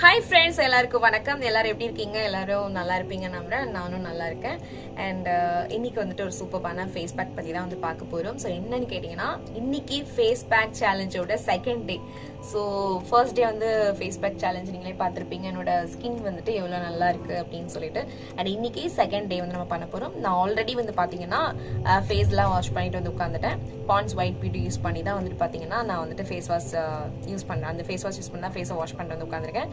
Hi friends எல்லாருக்கும் வணக்கம். எல்லாரும் எப்படி இருக்கீங்க? எல்லாரும் நல்லா இருப்பீங்க நம்புறேன். நானும் நல்லா இருக்கேன். அண்ட் uh, இன்னைக்கு வந்துட்டு ஒரு சூப்பரான ஃபேஸ் பேக் பத்தி தான் வந்து பார்க்க போறோம். ஸோ என்னன்னு கேட்டிங்கன்னா இன்னைக்கு face pack சேலஞ்சோட second day so first day வந்து ஃபேஸ் பேக் சேலஞ்ச் நீங்களே பார்த்துருப்பீங்க. என்னோட ஸ்கின் வந்துட்டு எவ்வளோ நல்லா இருக்குது அப்படின்னு சொல்லிட்டு. அண்ட் இன்னைக்கு செகண்ட் டே வந்து நம்ம பண்ண போகிறோம் நான் ஆல்ரெடி வந்து பார்த்தீங்கன்னா ஃபேஸ்லாம் வாஷ் பண்ணிட்டு வந்து உட்காந்துட்டேன் பான்ஸ் ஒயிட் பியூட்டி யூஸ் பண்ணி தான் வந்துட்டு பார்த்தீங்கன்னா நான் வந்துட்டு ஃபேஸ் வாஷ் யூஸ் பண்ணுறேன் அந்த ஃபேஸ் வாஷ் யூஸ் பண்ணால் ஃபேஸை வாஷ் பண்ணிட்டு வந்து உட்காந்துருக்கேன்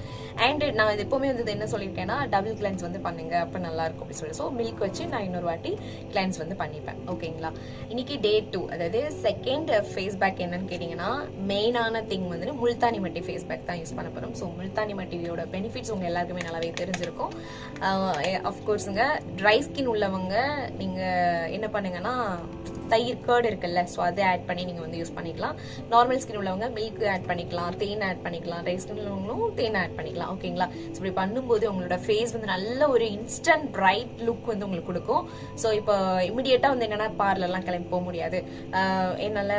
அண்ட் நான் இது எப்போவுமே வந்து என்ன சொல்லியிருக்கேன்னா டபுள் கிளென்ஸ் வந்து பண்ணுங்க. அப்போ நல்லா இருக்கும் அப்படின்னு சொல்லி ஸோ மில்க் வச்சு நான் இன்னொரு வாட்டி கிளென்ஸ் வந்து பண்ணிப்பேன். ஓகேங்களா இன்னைக்கு டே டூ அதாவது செகண்ட் ஃபேஸ் பேக் என்னன்னு கேட்டிங்கன்னா மெயினான திங் வந்து முல்தானி மட்டி ஃபேஸ் பேக் தான் யூஸ் பண்ண போகிறோம் ஸோ முல்தானி மட்டியோட பெனிஃபிட்ஸ் உங்கள் எல்லாருக்குமே நல்லாவே தெரிஞ்சிருக்கும். அஃப்கோர்ஸுங்க ட்ரை ஸ்கின் உள்ளவங்க நீங்கள் என்ன பண்ணுங்கன்னா தயிர் கேர்டு இருக்குல்ல ஸோ அதை ஆட் பண்ணி நீங்கள் வந்து யூஸ் பண்ணிக்கலாம். நார்மல் ஸ்கின் உள்ளவங்க மில்க் ஆட் பண்ணிக்கலாம் தேன் ஆட் பண்ணிக்கலாம். ட்ரை ஸ்கின் உள்ளவங்களும் தேன் ஆட் பண்ணிக்கலாம் ஓகேங்களா ஸோ இப்படி பண்ணும்போது உங்களோட ஃபேஸ் வந்து நல்ல ஒரு இன்ஸ்டன்ட் பிரைட் லுக் வந்து உங்களுக்கு கொடுக்கும். ஸோ இப்போ இமிடியேட்டாக வந்து என்னென்னா பார்லர்லாம் கிளம்பி போக முடியாது. என்னால்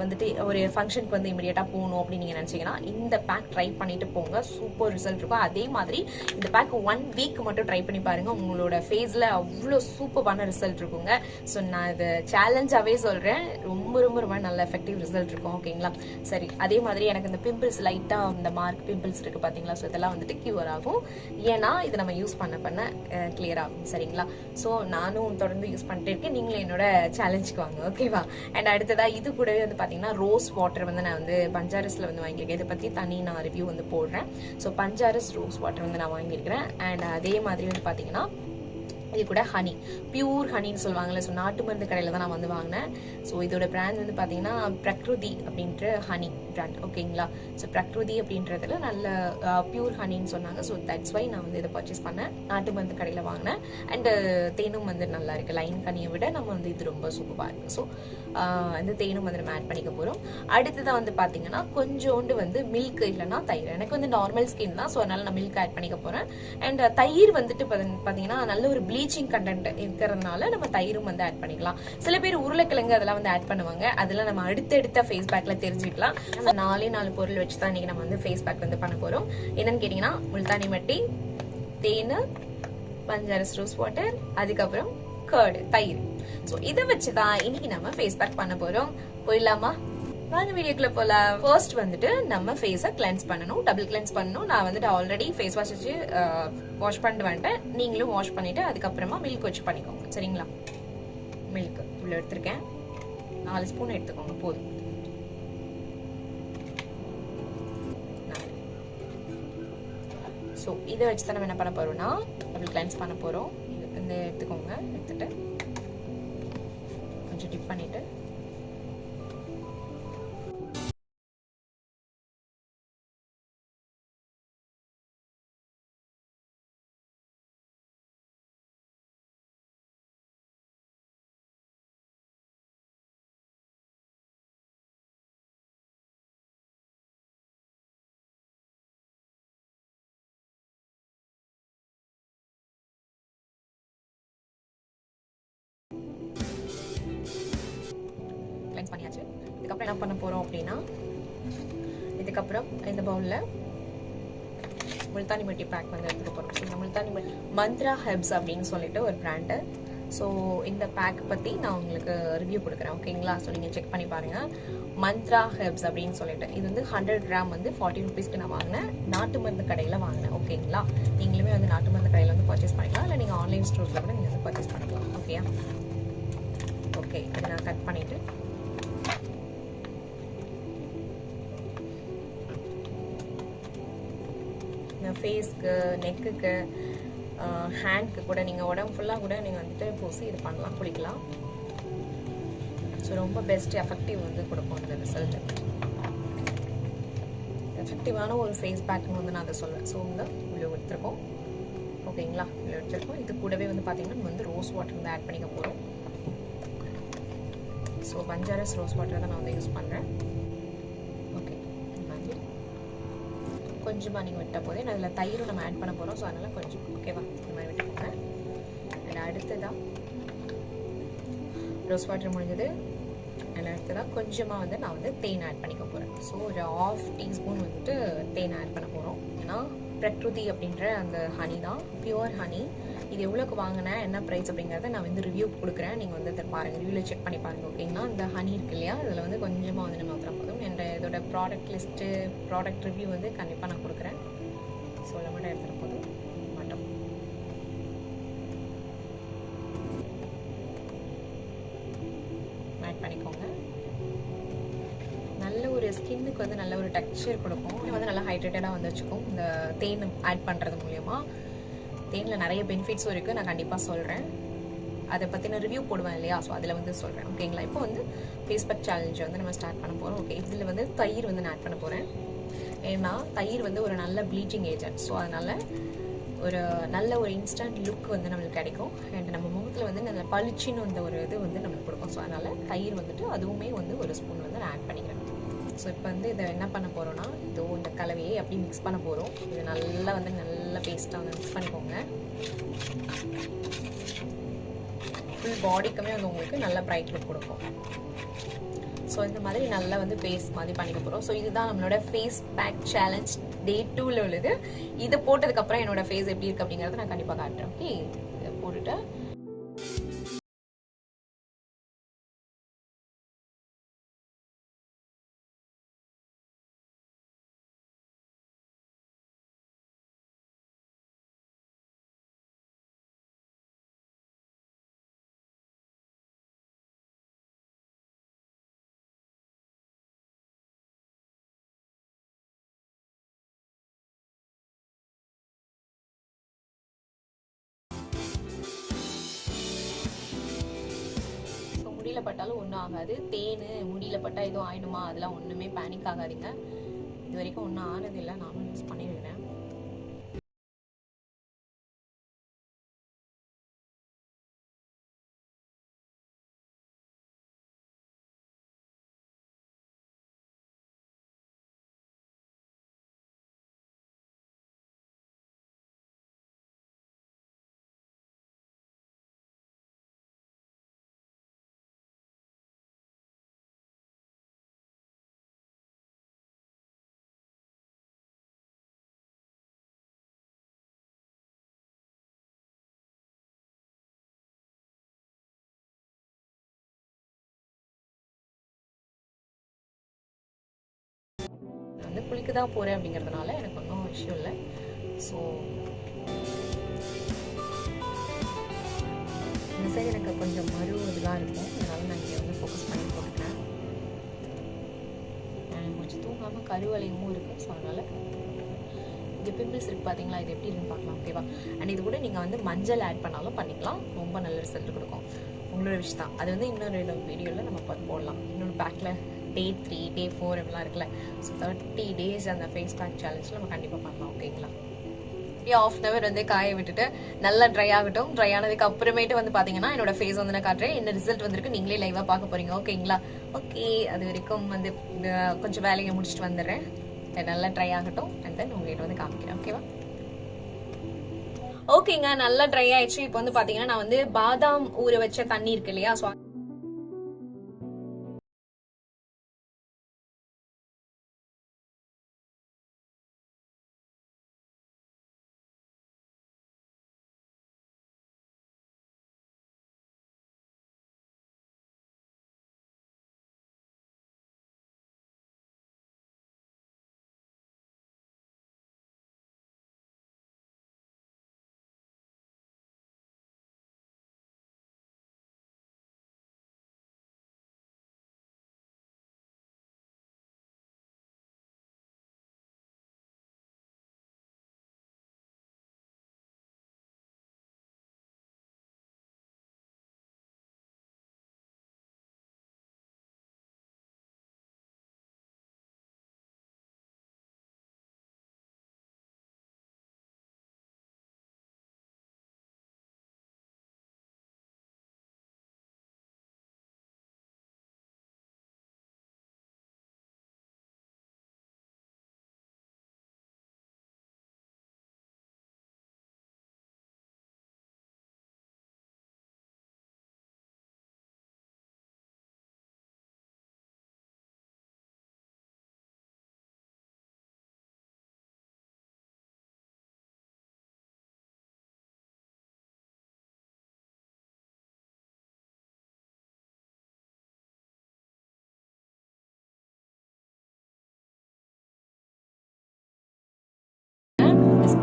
வந்துட்டு ஒரு ஃபங்க்ஷனுக்கு வந்து இமிடியேட்டாக போகணும் அப்படின்னு நீங்கள் நினச்சிங்கன்னா இந்த பேக் ட்ரை பண்ணிட்டு போங்க. சூப்பர் ரிசல்ட் இருக்கும். அதே மாதிரி இந்த பேக் ஒன் வீக் மட்டும் ட்ரை பண்ணி பாருங்க. உங்களோட ஃபேஸில் அவ்வளோ சூப்பரான ரிசல்ட் இருக்குங்க. ஸோ நான் இது சேலஞ்சாகவே சொல்கிறேன் ரொம்ப ரொம்ப ரொம்ப நல்ல எஃபெக்டிவ் ரிசல்ட் இருக்கும். ஓகேங்களா சரி. அதே மாதிரி எனக்கு இந்த பிம்பிள்ஸ் லைட்டாக இந்த மார்க் பிம்பிள்ஸ் இருக்குது பார்த்தீங்களா ஸோ இதெல்லாம் வந்துட்டு கியூர் ஆகும். ஏன்னா இதை நம்ம யூஸ் பண்ண பண்ண கிளியர் ஆகும். சரிங்களா? ஸோ நானும் தொடர்ந்து யூஸ் பண்ணிட்டு இருக்கேன். நீங்களும் என்னோட சேலஞ்சுக்கு வாங்க. ஓகேவா அண்ட் அடுத்ததாக இது கூடவே வந்து பார்த்தீங்கன்னா ரோஸ் வாட்டர் வந்து நான் வந்து பஞ்சாரஸில் வந்து வாங்கியிருக்கேன் இதை பற்றி தனி நான் ரிவ்யூ வந்து போடுறேன். ஸோ பஞ்சாரஸ் ரோஸ் வாட்டர் வந்து நான் வாங்கியிருக்கிறேன். அண்ட் அதே மாதிரி வந்து பார்த்தீங்கன்னா இது கூட ஹனி பியூர் ஹனின்னு சொல்லுவாங்கல்ல. ஸோ நாட்டு மருந்து கடையில் தான் நான் வந்து வாங்கினேன். ஸோ இதோட பிராண்ட் வந்து பார்த்தீங்கன்னா பிரக்ருதி அப்படின்ற ஹனி பிராண்ட் ஓகேங்களா ஸோ பிரக்ருதி அப்படின்றதுல நல்ல பியூர் ஹனின்னு சொன்னாங்க. ஸோ தட்ஸ் வை நான் வந்து இதை பர்ச்சேஸ் பண்ணேன். நாட்டு மருந்து கடையில் வாங்கினேன். அண்டு தேனும் வந்து நல்லா இருக்கு. லைன் கனியை விட நம்ம வந்து இது ரொம்ப சூப்பராக இருக்குது ஸோ இந்த தேனும் வந்து நம்ம ஆட் பண்ணிக்க போகிறோம் அடுத்ததாக வந்து பார்த்தீங்கன்னா கொஞ்சோண்டு வந்து மில்க் இல்லைன்னா தயிர். எனக்கு வந்து நார்மல் ஸ்கின் தான் ஸோ அதனால் நான் மில்க் ஆட் பண்ணிக்க போகிறேன் அண்ட் தயிர் வந்துட்டு பார்த்தீங்கன்னா நல்ல ஒரு ப்ளீச்சிங் கண்டென்ட் இருக்கிறதுனால நம்ம தயிரும் வந்து ஆட் பண்ணிக்கலாம். சில பேர் உருளைக்கிழங்கு அதெல்லாம் வந்து ஆட் பண்ணுவாங்க. அதெல்லாம் நம்ம அடுத்தடுத்த ஃபேஸ் பேக்கில் தெரிஞ்சுக்கலாம். நாலே நாலு பொருள் வச்சு தான் இன்றைக்கி நம்ம வந்து ஃபேஸ் பேக் வந்து பண்ண போகிறோம் என்னன்னு கேட்டீங்கன்னா முல்தானி மட்டி தேன் பஞ்சாரஸ் ரோஸ் வாட்டர் அதுக்கப்புறம் கர்டு தயிர். ஸோ இதை வச்சு தான் இன்னைக்கு நம்ம ஃபேஸ் பேக் பண்ண போறோம். போயிடலாமா? வாங்க வீடியோக்குள்ள போல ஃபர்ஸ்ட் வந்துட்டு நம்ம ஃபேஸை கிளென்ஸ் பண்ணணும். டபுள் கிளென்ஸ் பண்ணணும். நான் வந்துட்டு ஆல்ரெடி ஃபேஸ் வாஷ் வச்சு வாஷ் பண்ணிட்டு வந்துட்டேன். நீங்களும் வாஷ் பண்ணிட்டு அதுக்கப்புறமா மில்க் வச்சு பண்ணிக்கோங்க. சரிங்களா? மில்க் இவ்வளோ எடுத்திருக்கேன். நாலு ஸ்பூன் எடுத்துக்கோங்க. போதும். ஸோ இதை வச்சு தான் நம்ம என்ன பண்ண போறோம்னா டபுள் கிளென்ஸ் பண்ண போறோம். இந்த எடுத்துக்கோங்க எடுத்துகிட்டு கொஞ்சம் டிப் பண்ணிவிட்டு இதுக்கப்புறம் என்ன பண்ண போறோம் அப்படின்னா இதுக்கப்புறம் இந்த பவுல்ல முல்தானி மட்டி பேக் வந்து எடுத்துகிட்டு போகிறோம் ஸோ இந்த முல்தானி மட்டி மந்த்ரா ஹெப்ஸ் அப்படின்னு சொல்லிட்டு ஒரு பிராண்டு ஸோ இந்த பேக் பற்றி நான் உங்களுக்கு ரிவ்யூ கொடுக்குறேன் ஓகேங்களா ஸோ நீங்கள் செக் பண்ணி பாருங்கள் மந்த்ரா ஹெப்ஸ் அப்படின்னு சொல்லிட்டு இது வந்து ஹண்ட்ரட் கிராம் வந்து ஃபார்ட்டி ருபீஸ்க்கு நான் வாங்கினேன். நாட்டு மருந்து கடையில் வாங்கினேன் ஓகேங்களா நீங்களுமே வந்து நாட்டு மருந்து கடையில் வந்து பர்ச்சேஸ் பண்ணிக்கலாம் இல்லை நீங்கள் ஆன்லைன் ஸ்டோர்ஸில் கூட நீங்கள் வந்து பர்ச்சேஸ் பண்ணிக்கலாம் ஓகேயா ஓகே இதை நான் கட் பண்ணிவிட்டு ஃபேஸ்க்கு நெக்குக்கு ஹேண்ட்க்கு கூட நீங்கள் உடம்பு ஃபுல்லாக கூட நீங்கள் வந்துட்டு பூசி இது பண்ணலாம் குளிக்கலாம். ஸோ ரொம்ப பெஸ்ட் எஃபெக்டிவ் வந்து கொடுக்கும் இந்த ரிசல்ட் எஃபெக்டிவான ஒரு ஃபேஸ் பேக்னு வந்து நான் அதை சொல்லுவேன் ஸோ வந்து இவ்வளோ எடுத்துருக்கோம். ஓகேங்களா இவ்வளோ எடுத்துருக்கோம். இது கூடவே வந்து பார்த்தீங்கன்னா நம்ம வந்து ரோஸ் வாட்டர் வந்து ஆட் பண்ணிக்க போகிறோம் ஸோ பஞ்சாரஸ் ரோஸ் வாட்டர் தான் நான் வந்து யூஸ் பண்ணுறேன் ஓகே இந்த மாதிரி கொஞ்சமாக நீங்கள் விட்ட போதே நான் அதில் தயிரும் நம்ம ஆட் பண்ண போகிறோம் ஸோ அதனால் கொஞ்சம் ஓகேவா இந்த மாதிரி விட்டுக்கோங்க. அண்ட் அடுத்ததான் ரோஸ் வாட்டர் முடிஞ்சது. அதில் அடுத்ததாக கொஞ்சமாக வந்து நான் வந்து தேன் ஆட் பண்ணிக்க போகிறேன் ஸோ ஒரு ஆஃப் டீஸ்பூன் வந்துட்டு தேன் ஆட் பண்ண போகிறோம் ஏன்னா பிரக்ருதி அப்படின்ற அந்த ஹனி தான். பியூர் ஹனி இது எவ்வளோக்கு வாங்கினேன் என்ன ப்ரைஸ் அப்படிங்கிறத நான் வந்து ரிவ்யூ கொடுக்குறேன். நீங்கள் வந்து பாருங்கள் ரிவ்யூவில் செக் பண்ணி பாருங்கள் ஓகேங்களா இந்த ஹனி இருக்கு இல்லையா? அதில் வந்து கொஞ்சமாக வந்து நம்ம அப்புறம் போதும் இதோட ப்ராடக்ட் லிஸ்ட்டு ப்ராடக்ட் ரிவ்யூ வந்து கண்டிப்பாக நான் கொடுக்குறேன். சொல்ல மட்டும் எடுத்துகிட்டு போதும். மட்டும். ஆட் பண்ணிக்கோங்க. நல்ல ஒரு ஸ்கின்னுக்கு வந்து நல்ல ஒரு டெக்ஸ்சர் கொடுக்கும். இது வந்து நல்லா ஹைட்ரேட்டடாக வந்து வச்சுக்கும். இந்த தேன் ஆட் பண்ணுறது மூலயமா. தேனில் நிறைய பெனிஃபிட்ஸும் இருக்குது நான் கண்டிப்பாக சொல்கிறேன் அதை பற்றின ரிவ்யூ போடுவேன் இல்லையா? ஸோ அதில் வந்து சொல்கிறேன் ஓகேங்களா இப்போ வந்து ஃபேஸ்புக் சேலஞ்சை வந்து நம்ம ஸ்டார்ட் பண்ண போகிறோம் ஓகே இதில் வந்து தயிர் வந்து நான் ஆட் பண்ண போகிறேன் ஏன்னா தயிர் வந்து ஒரு நல்ல ப்ளீச்சிங் ஏஜென்ட் ஸோ அதனால் ஒரு நல்ல ஒரு இன்ஸ்டன்ட் லுக் வந்து நம்மளுக்கு கிடைக்கும். அண்ட் நம்ம முகத்தில் வந்து நல்ல பளிச்சுன்னு அந்த ஒரு இது வந்து நம்மளுக்கு கொடுக்கும். ஸோ அதனால் தயிர் வந்துட்டு அதுவுமே வந்து ஒரு ஸ்பூன் வந்து நான் ஆட் பண்ணிக்கிறேன். ஸோ இப்போ வந்து இதை என்ன பண்ண போகிறோன்னா இதோ இந்த கலவையை அப்படி மிக்ஸ் பண்ண போகிறோம் இது நல்லா வந்து நல்ல பேஸ்ட்டாக வந்து மிக்ஸ் பண்ணிக்கோங்க. ஃபுல் பாடிக்குமே வந்து உங்களுக்கு நல்ல ப்ரைட் லுக் கொடுக்கும். ஸோ இந்த மாதிரி நல்லா வந்து ஃபேஸ் மாதிரி பண்ணிக்க போகிறோம் ஸோ இதுதான் நம்மளோட ஃபேஸ் பேக் சேலஞ்ச் டே டூவில் உள்ளது. இதை போட்டதுக்கப்புறம் என்னோட ஃபேஸ் எப்படி இருக்குது அப்படிங்கிறத நான் கண்டிப்பாக காட்டுறேன். ஓகே இதை போட்டுட்டு முடியல பட்டாலும் ஒன்றும் ஆகாது. தேன் முடியல பட்டா எதுவும் ஆயிடுமா? அதெல்லாம் ஒன்றுமே பேனிக் ஆகாதீங்க. இது வரைக்கும் ஒன்றும் ஆனதில்லை. நானும் யூஸ் பண்ணியிருக்கிறேன் வந்து குளிக்க தான் போகிறேன் அப்படிங்கிறதுனால எனக்கு ஒன்றும் விஷயம் இல்லை. ஸோ இந்த சைடு எனக்கு கொஞ்சம் மறு இதெல்லாம் இருக்கும். அதனால நான் இங்கே வந்து ஃபோக்கஸ் பண்ணி போட்டுக்கிறேன். கொஞ்சம் தூங்காமல் கருவலையும் இருக்குது ஸோ அதனால் இது பிம்பிள்ஸ் இருக்குது பார்த்தீங்களா இது எப்படி இருக்குன்னு பார்க்கலாம் ஓகேவா அண்ட் இது கூட நீங்கள் வந்து மஞ்சள் ஆட் பண்ணாலும் பண்ணிக்கலாம். ரொம்ப நல்ல ரிசல்ட் கொடுக்கும். உங்களோட விஷ் தான். அது வந்து இன்னொரு வீடியோவில் நம்ம போடலாம். இன்னொரு பேக்கில் டே த்ரீ டே ஃபோர் இப்படிலாம் இருக்குல்ல. ஸோ தேர்ட்டி டேஸ் அந்த ஃபேஸ் பேக் சேலஞ்ச் நம்ம கண்டிப்பாக பண்ணலாம் ஓகேங்களா அப்படியே ஆஃப் அன் அவர் வந்து காய விட்டுட்டு நல்லா ட்ரை ஆகட்டும். ட்ரை ஆனதுக்கு அப்புறமேட்டு வந்து பார்த்தீங்கன்னா என்னோட ஃபேஸ் வந்து நான் காட்டுறேன். என்ன ரிசல்ட் வந்திருக்கு நீங்களே லைவாக பார்க்க போறீங்க ஓகேங்களா ஓகே அது வரைக்கும் வந்து கொஞ்சம் வேலையை முடிச்சுட்டு வந்துடுறேன். நல்லா ட்ரை ஆகட்டும் அண்ட் தென் உங்ககிட்ட வந்து காமிக்கிறேன் ஓகேவா ஓகேங்க நல்லா ட்ரை ஆயிடுச்சு. இப்போ வந்து பாத்தீங்கன்னா நான் வந்து பாதாம் ஊற வச்ச தண்ணி இருக்கு இல்லையா ஸோ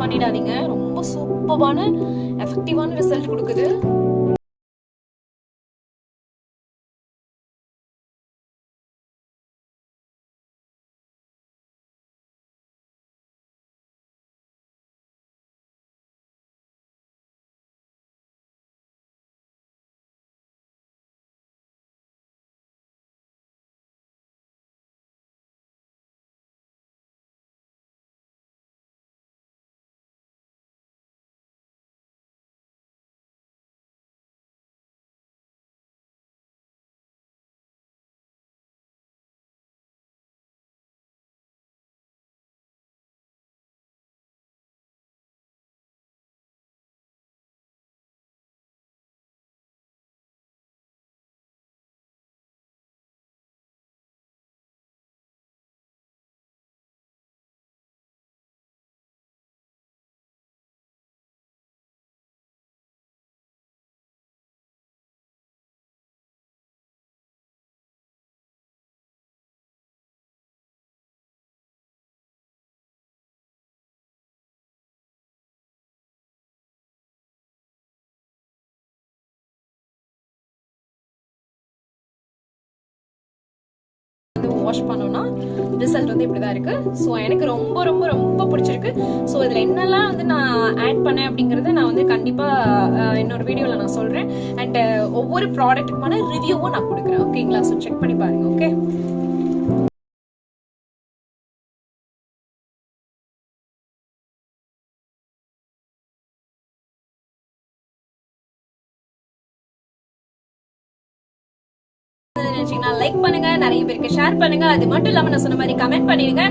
பண்ணிடாதீங்க. ரொம்ப சூப்பரான எஃபெக்டிவான ரிசல்ட் கொடுக்குது. வந்து வாஷ் பண்ணோம்னா ரிசல்ட் வந்து இப்படி தான் இருக்குது ஸோ எனக்கு ரொம்ப ரொம்ப ரொம்ப பிடிச்சிருக்கு. ஸோ இதில் என்னெல்லாம் வந்து நான் ஆட் பண்ணேன் அப்படிங்கிறத நான் வந்து கண்டிப்பாக இன்னொரு வீடியோவில் நான் சொல்கிறேன் அண்ட் ஒவ்வொரு ப்ராடக்ட்டுக்குமான ரிவ்யூவும் நான் கொடுக்குறேன். ஓகேங்களா ஸோ செக் பண்ணி பாருங்க. ஓகே லைக் பண்ணுங்க நிறைய பேருக்கு ஷேர் பண்ணுங்க. அது மட்டும் இல்லாம நான் சொன்ன மாதிரி கமெண்ட் பண்ணிடுங்க.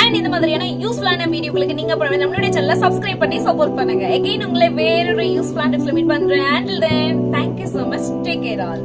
அண்ட் இந்த மாதிரியான யூஸ்ஃபுல்லான வீடியோக்களுக்கு நீங்க அப்புறம் நம்மளுடைய சேனலை சப்ஸ்கிரைப் பண்ணி சப்போர்ட் பண்ணுங்க. எகைன் உங்களை வேறொரு யூஸ்ஃபுல்லான டிப்ஸ்ல மீட் பண்றேன். And then thank you so much take care all